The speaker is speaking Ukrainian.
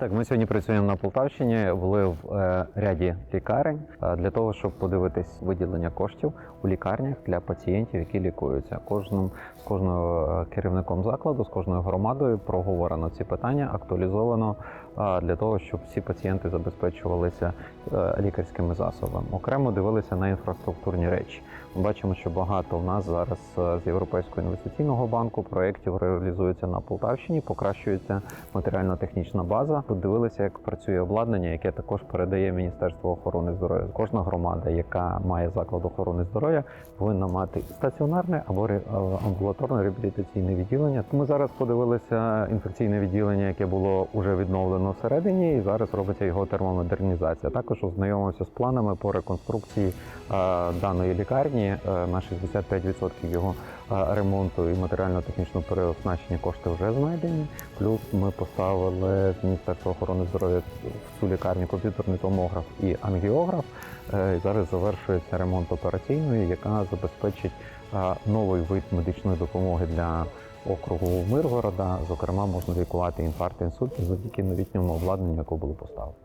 Так, ми сьогодні працюємо на Полтавщині, були в е, ряді лікарень е, для того, щоб подивитись виділення коштів у лікарнях для пацієнтів, які лікуються. Кожним з кожним е, керівником закладу, з кожною громадою проговорено ці питання, актуалізовано е, для того, щоб всі пацієнти забезпечувалися е, лікарськими засобами. Окремо дивилися на інфраструктурні речі. Ми бачимо, що багато в нас зараз е, з Європейського інвестиційного банку проєктів реалізується на Полтавщині, покращується матеріально-технічна база. Подивилися, як працює обладнання, яке також передає Міністерство охорони здоров'я. Кожна громада, яка має заклад охорони здоров'я, повинна мати стаціонарне або е, амбулаторне реабілітаційне відділення. Ми зараз подивилися інфекційне відділення, яке було вже відновлено всередині, і зараз робиться його термомодернізація. Також ознайомився з планами по реконструкції е, даної лікарні е, на 65% його ремонту і матеріально-технічного переоснащення кошти вже знайдені. Плюс ми поставили з Міністерства охорони здоров'я в цю лікарню комп'ютерний томограф і ангіограф. Е, Зараз завершується ремонт операційної, яка забезпечить новий вид медичної допомоги для округу Миргорода. Зокрема, можна лікувати інфаркт, інсульт завдяки новітньому обладнанню, яке було поставлено.